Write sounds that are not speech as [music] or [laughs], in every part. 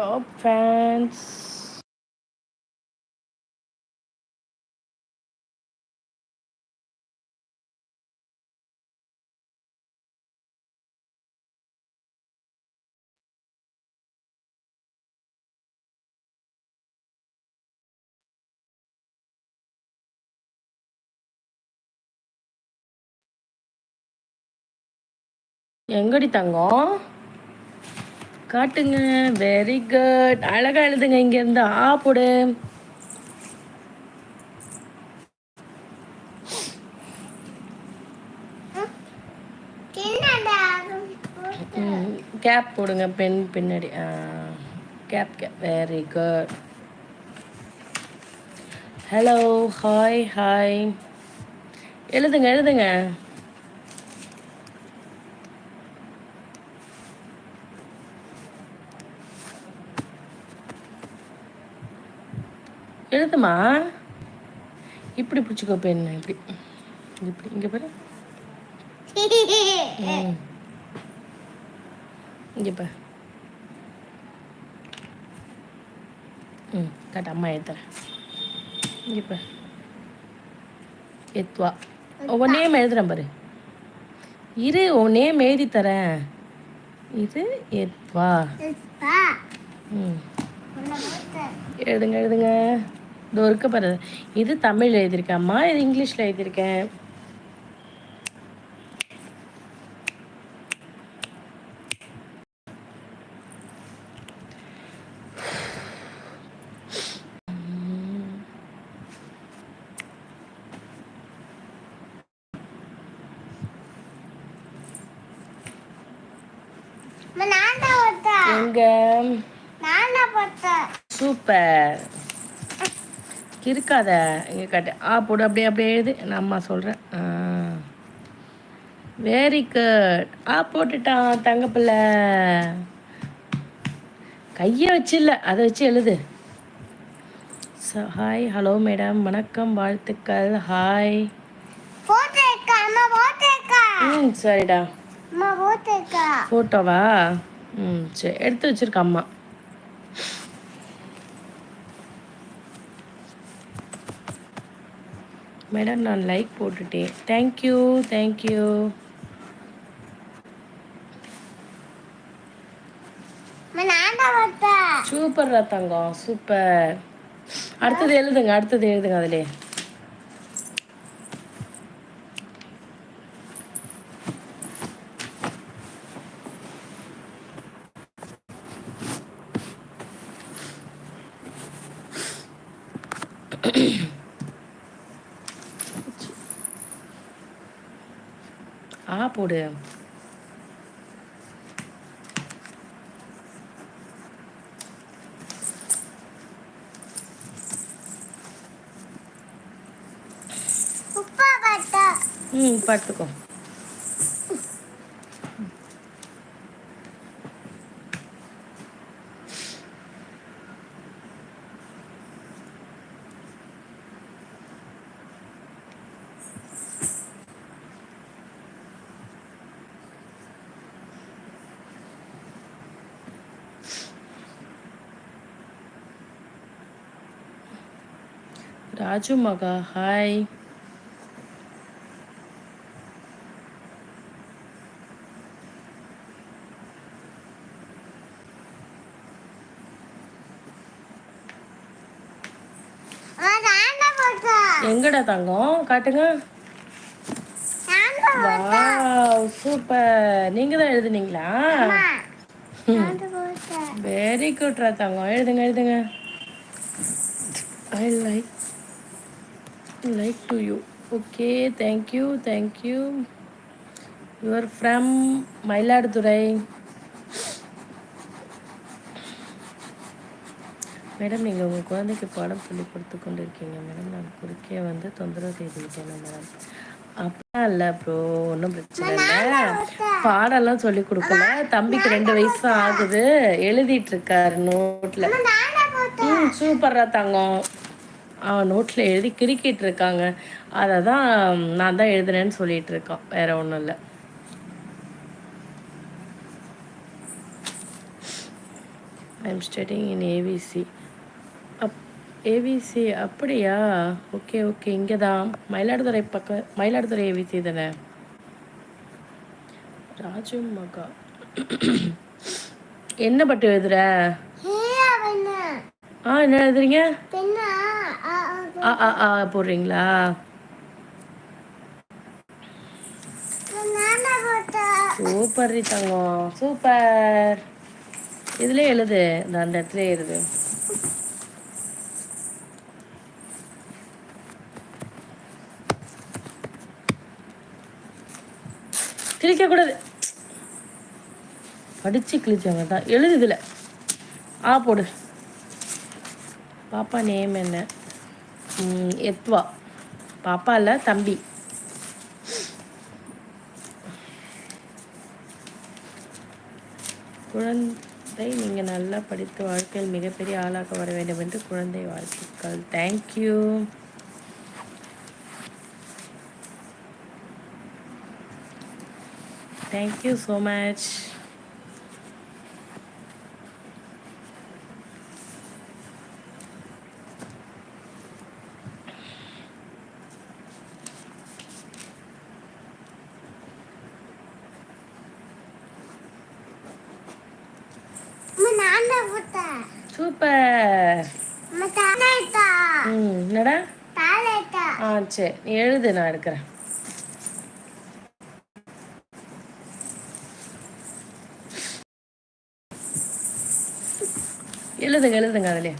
Top fans எங்கடி தங்கம் காட்டுங்க. Very good அழகா எழுதுங்க. இங்க இருந்து ஆ போடு. கேப் போடுங்க. பென் பின்னாடி. Cap cap very good hello hi hi எழுதுங்க எழுதுங்க. எழுதுமா? இப்படி பிடிச்சிக்கோ பெண் இப்படி. இப்படி இங்கே பாரு. இங்கே பாரு. ம் காட்டு அம்மா ஏற்றுறேன் இங்கே பாரு. எத்வா உன் நேம் எழுதுறேன் பாரு. இரு உன் நேம் எழுதி தரேன். இது எத்வா ம். எழுதுங்க எழுதுங்க. இதோ இருக்க பாரு இது தமிழ் எழுதியிருக்கேம்மா இது இங்கிலீஷில் எழுதியிருக்கேன் எங்க சூப்பர் இருக்காத. இங்கே காட்டு. ஆ போடு. அப்படியே அப்படியே எழுது. நான் அம்மா சொல்கிறேன் வெரி குட் ஆ போட்டுட்டான் தங்கப்பில்ல கையை வச்சு இல்லை. அதை வச்சு எழுது. ஹாய் ஹலோ மேடம் வணக்கம். வாழ்த்துக்கள். ஹாய் ம் சரிடா. ஃபோட்டோவா ம் சரி. எடுத்து வச்சிருக்க அம்மா. மேடம் நான் லைக் போட்டுட்டேன். Thank you thank you super Thangam super. அடுத்தது எழுதுங்க அடுத்தது எழுதுங்க அதிலே ஆ போடு. ம் படுத்துக்கோ ராஜு மகா ஹாய் எங்கடா தங்கம்? காட்டுங்க. சூப்பர் நீங்க தான் எழுதுனீங்களா? வெரி குட்ரா தங்கம். எழுதுங்க எழுதுங்க. I like okay thank you thank you. You are from Mayiladuthurai madam நீங்கள் உங்கள் குழந்தைக்கு பாடம் சொல்லி கொடுத்து கொண்டு இருக்கீங்க மேடம் நான் குறுக்கே வந்து தொந்தரவு செய்துவிட்டேன் மேடம் அப்படிலாம் இல்லை ப்ரோ ஒன்றும் பிரச்சனை இல்லை. பாடம்லாம் சொல்லி கொடுக்கல. தம்பிக்கு ரெண்டு வயசு ஆகுது. எழுதிட்டு இருக்காரு நோட்டில் ம் சூப்பரா தங்கம். நோட்டில் எழுதி கிரிக்கிட்டு இருக்காங்க அதை தான் நான் தான் எழுதுனேன்னு சொல்லிட்டு இருக்கான் வேற ஒன்றும் இல்லை. I am studying in AVC up AVC அப்படியா? ஓகே ஓகே இங்கே தான் மயிலாடுதுறை பக்கம் மயிலாடுதுறை ஏவிசி தானே? ராஜு மகா. என்ன பட்டு எழுதுற? ஆ என்ன எழுதுறீங்க? ஆ ஆ ஆ போடுறீங்களா? சூப்பர் தங்கம். சூப்பர். இதுல எழுது. இந்த அந்த இடத்துல எழுது. கிழிக்க கூடாது. படிச்சு கிழிச்சவங்க தான். எழுது இதுல. ஆ போடு. பாப்பா நேம் என்ன? எத்வா. பாப்பா இல்லை தம்பி. குழந்தை நீங்கள் நல்லா படித்து வாழ்க்கையில் மிகப்பெரிய ஆளாக வர வேண்டும் என்று குழந்தை வாழ்த்துக்கள். Thank you thank you so much super ம் என்னடா ஆ சரி நீ எழுது நான் எடுக்கிறேன். எழுதுங்க எழுதுங்க அதுலயே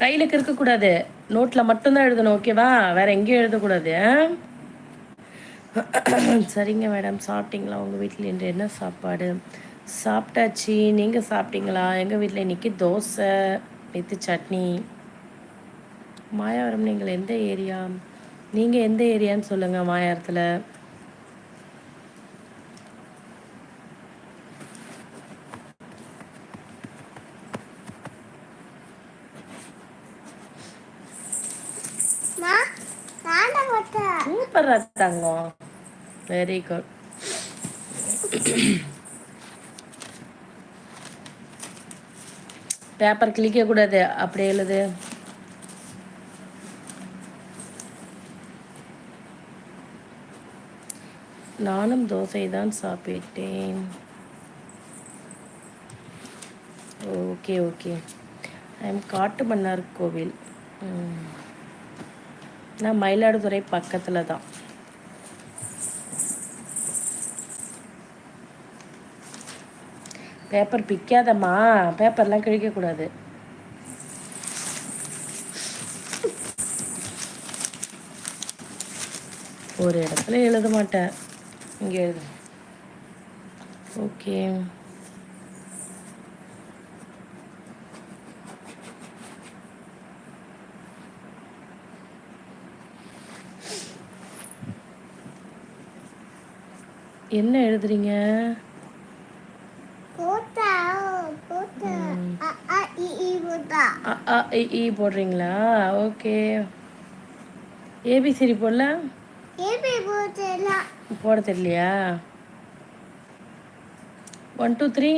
கையில இருக்கக்கூடாது நோட்டில் மட்டும்தான் எழுதணும் ஓகேவா வேற எங்கேயும் எழுதக்கூடாது சரிங்க மேடம் சாப்பிட்டீங்களா? உங்கள் வீட்டில் இன்று என்ன சாப்பாடு? சாப்பிட்டாச்சு. நீங்கள் சாப்பிட்டீங்களா? எங்கள் வீட்டில் இன்னைக்கு தோசை நேற்று சட்னி. மாயாவரம் நீங்கள் எந்த ஏரியா? நீங்கள் எந்த ஏரியான்னு சொல்லுங்கள் மாயாவரத்தில் சூப்பர் தங்கம். வெரி குட் பேப்பர் கிழிக்க கூடாது அப்படியே எழுது. நானும் தோசை தான் சாப்பிட்டேன். Okay okay. ஐம் காட்டுமன்னார் கோவில். நான் மயிலாடுதுறை பக்கத்தில் தான். பேப்பர் பிக்காதம்மா. பேப்பர்லாம் கிழிக்கக்கூடாது ஒரு இடத்துல எழுத மாட்டேன். இங்கே எழுது ஓகே என்ன எழுதுறீங்க? போடுறீங்களா? ஓகே ஏபிசிடி போடல? போட தெரியலையா? One two three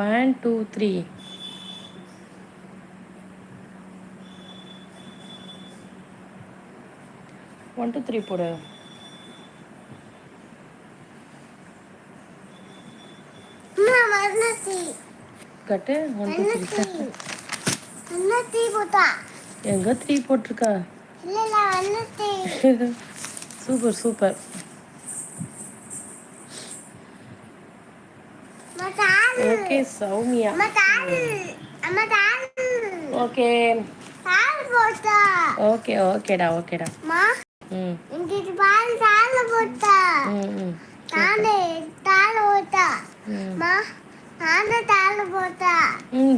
one two three one two three போடு. கட்டு. ஒன் டூ த்ரீ எங்க த்ரீ போட்டிருக்கா? [laughs] Super super okay Soumya. Okay okay ஓகேடா ஓகேடா ம்.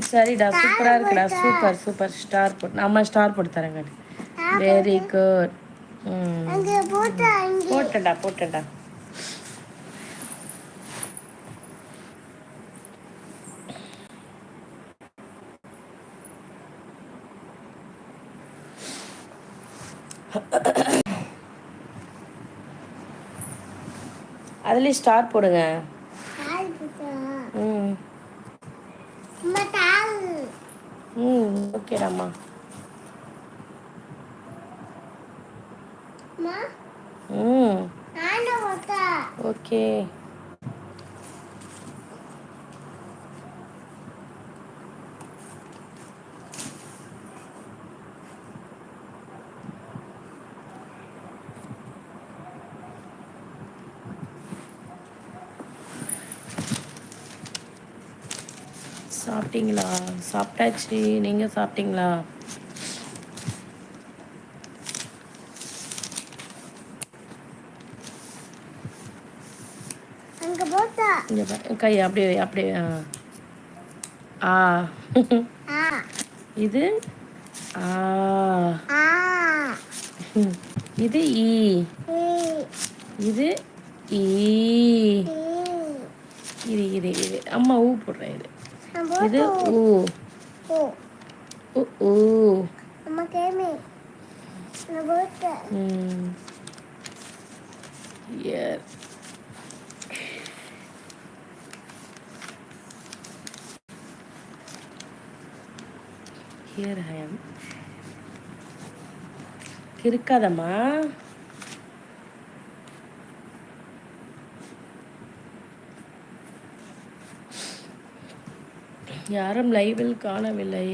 சரிடா சூப்பராக இருக்குடா. Super super. ஸ்டார் போட்டு அம்மா ஸ்டார் போட்டு தரேங்க வெரி குட் ம் போட்டேன்டா போட்டேன்டா அதுலேயும் ஸ்டார் போடுங்க. ம். ஓகேடாம்மா அம்மா ம் நானும் ஒத்தா ஓகே சாப்பிட்டீங்களா? சாப்பிட்டாச்சு. நீங்கள் சாப்பிட்டீங்களா? கை அப்படியே அப்படியே ஆ. இது? ஆ. இது ஈ. இது ஈ. இது இது இது. அம்மா ஊ போடுறேன் இது. நான் இது போத்து ஊ ஓ ஊ ஊ அம்மா கேமி நான் போத்து ம் Here. Here I am. கிறுக்காதம்மா யாரும் லைவில் காணவில்லை.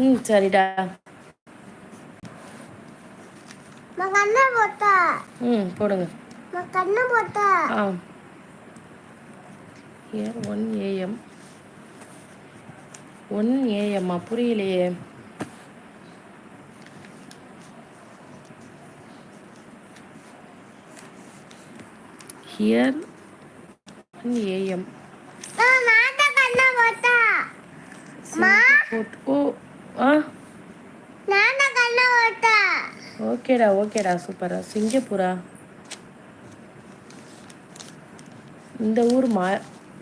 ம் சரிடா. ம் போடுங்க. ஆ. ஹியர் ஒன் ஏஎம் ஒன் ஏஎம்மா புரியலையே ஹியர் ஒன் ஏஎம் நான் நாட்ட கண்ணை போத்தா அம்மா ஓ ஆ நாட்ட கண்ணை போத்தா ஓகேடா ஓகேடா சூப்பரா சிங்கப்பூரா இந்த ஊர் மா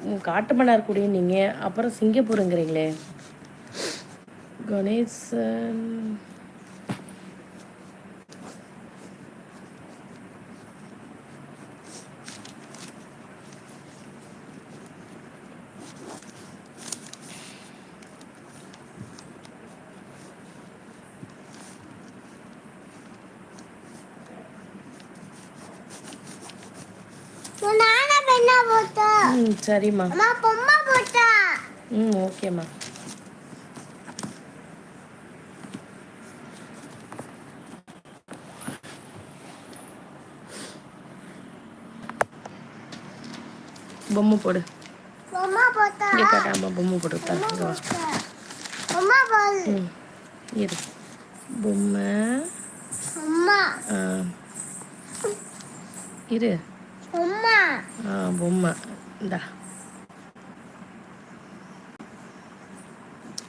ம், காட்டுமன்னார்குடி நீங்கள் அப்புறம் சிங்கப்பூருங்கிறீங்களே கணேசன் நான் நான பெண்ணா போத்தா ம் சரிம்மா. பொம்மை ம் ஓகேம்மா. பொம்மை போடு. பொம்மை இங்கே காட்டாம பொம்மை போட்டு தர பொம்மை பொம்மை ம் இரு. பொம்மை. அம்மா ஆ. இரு. அம்மா ஆ பொம்மை. இந்தா.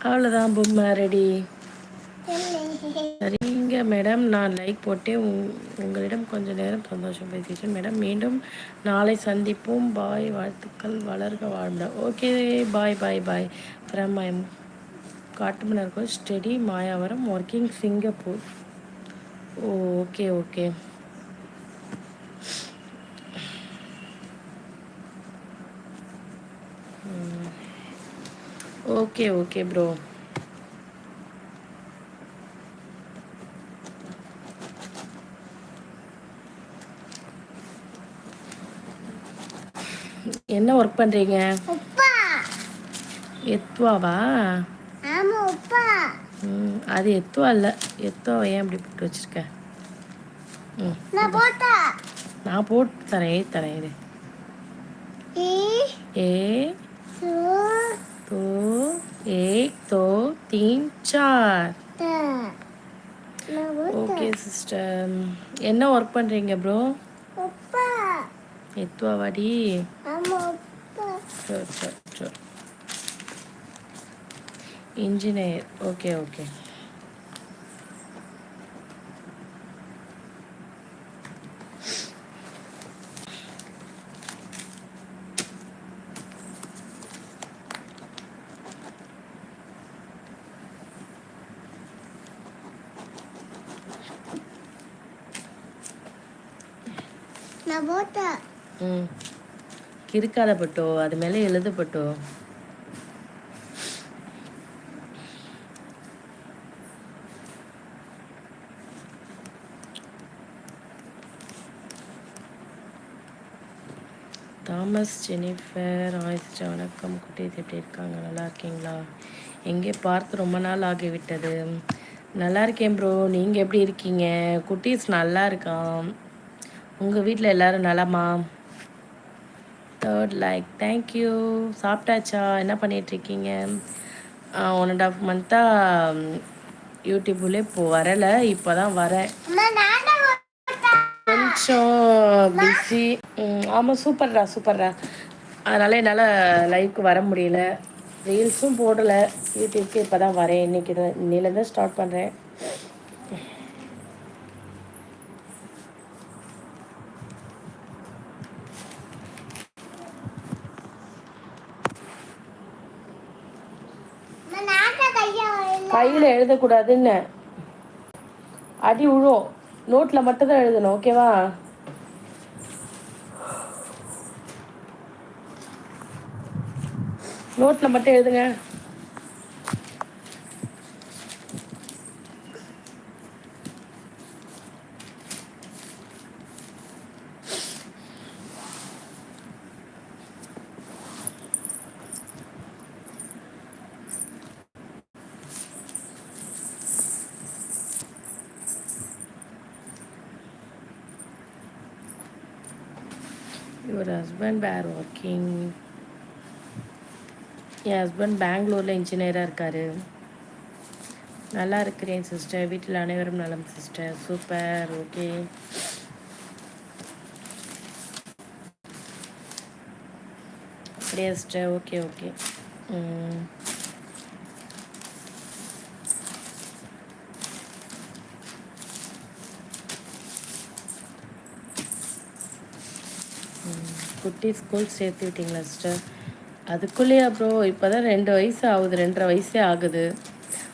அவ்வளோதான் பொம்மை ரெடி. சரிங்க மேடம் நான் லைக் போட்டேன் உங்- உங்களிடம் கொஞ்ச நேரம் சந்தோஷம் பேசிட்டேன். மேடம் மீண்டும் நாளை சந்திப்போம். பாய் வாழ்த்துக்கள். வளர்க வாழ்ந்த. Okay bye bye bye from I Kattumannar study Mayavaram working Singapore okay okay okay okay bro என்ன ஒர்க் பண்ணுறீங்க உப்பா. எத்வாவா? அது எத்துவா இல்லை. எத்துவாவை ஏன் இப்படி போட்டு வச்சிருக்க? நான் போட்டா. தரேன் தரேன் ஏ. दो एक दो तीन चार த நான் போட்டா ஓகே சிஸ்டர் என்ன ஒர்க் பண்ணுறீங்க ப்ரோ உப்பா எத்துவாவாடி ஆமா உப்பா சரி சரி சரி இன்ஜினியர் ஓகே ஓகே கிறுக்காத பட்டோ அது மேலே எழுதப்பட்டோ. தாமஸ் ஜெனிஃபர் ஆயிஸ்டா வணக்கம். குட்டீஸ் எப்படி இருக்காங்க? நல்லா இருக்கீங்களா? எங்கே பார்த்து ரொம்ப நாள் ஆகிவிட்டது. நல்லா இருக்கேன் ப்ரோ. நீங்கள் எப்படி இருக்கீங்க? குட்டீஸ் நல்லா இருக்கான் உங்கள் வீட்டில் எல்லாரும் நலமா? தேர்ட் லைக் தேங்க்யூ சாப்பிட்டாச்சா? என்ன பண்ணிகிட்ருக்கீங்க ஒன் அண்ட் ஆஃப் மந்த்தாக யூடியூப்லேயே இப்போ வரலை. இப்போ தான் வரேன் கொஞ்சம் பிஸி ஆமாம் சூப்பர்டா சூப்பர்டா அதனால் என்னால் லைவ்க்கு வர முடியல. ரீல்ஸும் போடலை. யூடியூப்க்கு இப்போ தான் வரேன். இன்றைக்கி தான் இன்னிலேருந்து ஸ்டார்ட் பண்ணுறேன் அம்மா நான் தான் கையா வரல கையில் எழுதக்கூடாதுன்னு. அடி உழும் நோட்டில் மட்டும்தான் எழுதணும் ஓகேவா? நோட்டில் மட்டும் எழுதுங்க. யுவர் ஹஸ்பண்ட் வேர் ஒர்க்கிங் என் ஹஸ்பண்ட் பெங்களூரில் இன்ஜினியராக இருக்கார். நல்லா இருக்கிறேன் சிஸ்டர் வீட்டில் அனைவரும் நலம் சிஸ்டர் சூப்பர் ஓகே அப்படியா சிஸ்டர் ஓகே ஓகே ம். குட்டி ஸ்கூல் சேர்த்து விட்டீங்களா சிஸ்டர் அதுக்குள்ளேயே அப்புறம் இப்போ தான் ரெண்டு வயசு ஆகுது ரெண்டரை வயசே ஆகுது.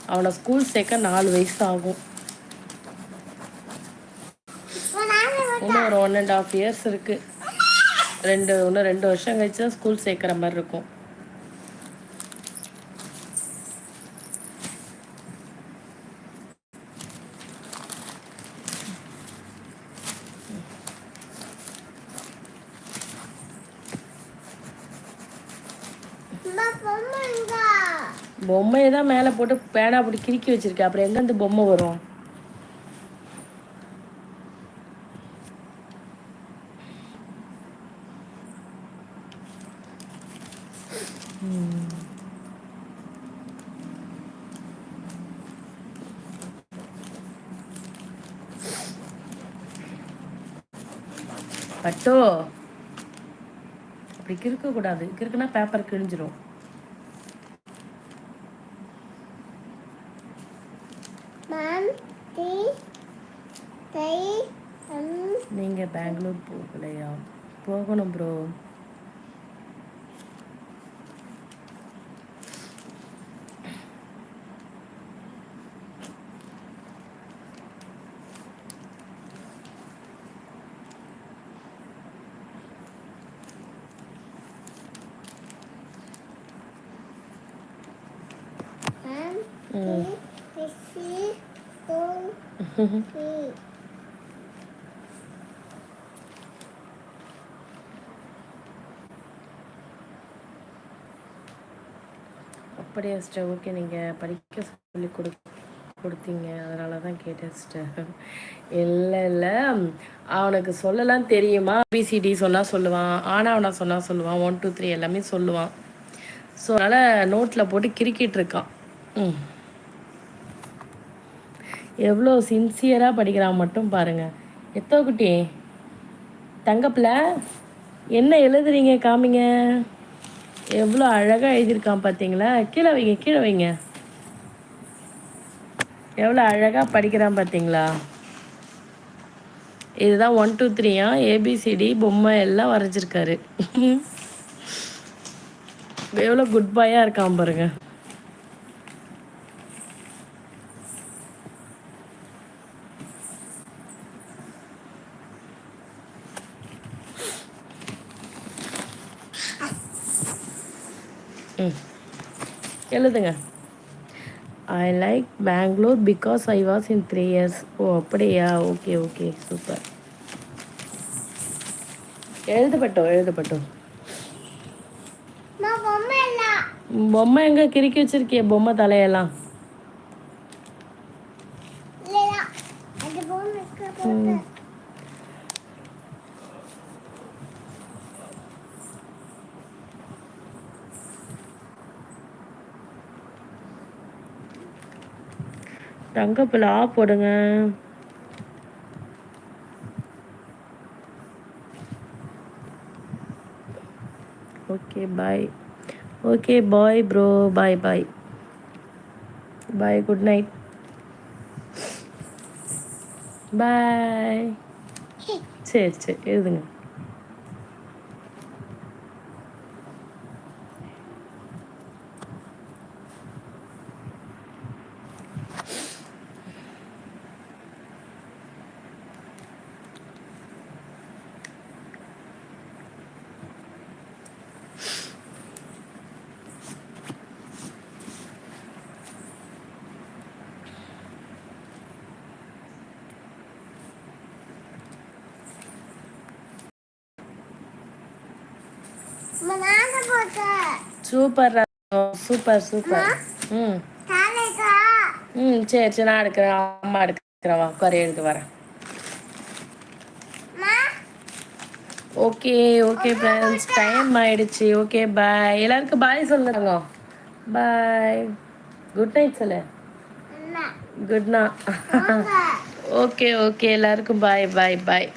அவனை ஸ்கூல் சேர்க்க நாலு வயசு ஆகும். இன்னும் ஒரு ஒன் அண்ட் ஆஃப் இயர்ஸ் இருக்குது ரெண்டு இன்னும் ரெண்டு வருஷம் கழிச்சு தான் ஸ்கூல் சேர்க்குற மாதிரி இருக்கும் அம்மா பொம்மைங்க பொம்மையை தான் மேலே போட்டு பேனா அப்படி கிறுக்கி வச்சிருக்கேன் அப்புறம் எங்க இந்த பொம்மை வரும்? பட்டோ. அப்படி கிறுக்க கூடாது கிறுக்குனா பேப்பர் கிழிஞ்சிரும் மேம் டி தை அம் நீங்க பெங்களூர் போகலையா போகணும் ப்ரோ மேம் ம். டி சி டூ த்ரீ அப்படியா சிஸ்டர் ஓகே நீங்கள் படிக்க சொல்லி கொடு கொடுத்தீங்க. அதனால தான் கேட்டேன் சிஸ்டர் இல்லை இல்லை. அவனுக்கு சொல்லலாம் தெரியுமா? பிசிடி சொன்னால் சொல்லுவான். ஆனாவனா சொன்னால் சொல்லுவான். ஒன் டூ த்ரீ எல்லாமே சொல்லுவான். ஸோ அதனால் நோட்டில் போட்டு கிறுக்கிட்டு இருக்கான். ம். எவ்வளோ சின்சியராக படிக்கிறான் மட்டும் பாருங்கள் எத்தோ குட்டி தங்கப்பில்? என்ன எழுதுறீங்க காமிங்க? எவ்வளோ அழகாக எழுதியிருக்கான் பார்த்தீங்களா கீழே வைங்க கீழே வைங்க. எவ்வளோ அழகாக படிக்கிறான் பார்த்தீங்களா இதுதான் ஒன் டூ த்ரீயா ஏபிசிடி பொம்மை எல்லாம் வரைஞ்சிருக்காரு. எவ்வளோ குட் பாயாக இருக்கான் பாருங்கள் ம். எழுதுங்க. I like Bangalore because I was in three years ஓ அப்படியா? Okay okay. சூப்பர். எழுதப்பட்டோம் எழுதப்பட்டோம். பொம்மை எங்க? கிறுக்கி வச்சிருக்கிய பொம்மை தலையெல்லாம் இல்லையா அது பொம்மை இருக்கு போட்டு தங்கப்பில் ஆ போடுங்க. Okay bye okay bye bro bye bye bye good night bye சரி சரி எழுதுங்க. Super super super. ம். ம் சரி சரி நான் எடுக்கிறேன். அம்மா எடுக்கிறேன். வா குறை எழுது வரேன். ஓகே ஓகே ஃப்ரெண்ட்ஸ் டைம் ஆயிடுச்சு. ஓகே பாய் எல்லாருக்கும் பாய் சொல்லுங்க. பாய் குட் நைட் சொல்லு. குட் நா [laughs] ஓகே ஓகே. எல்லாருக்கும் பாய் பாய் பாய்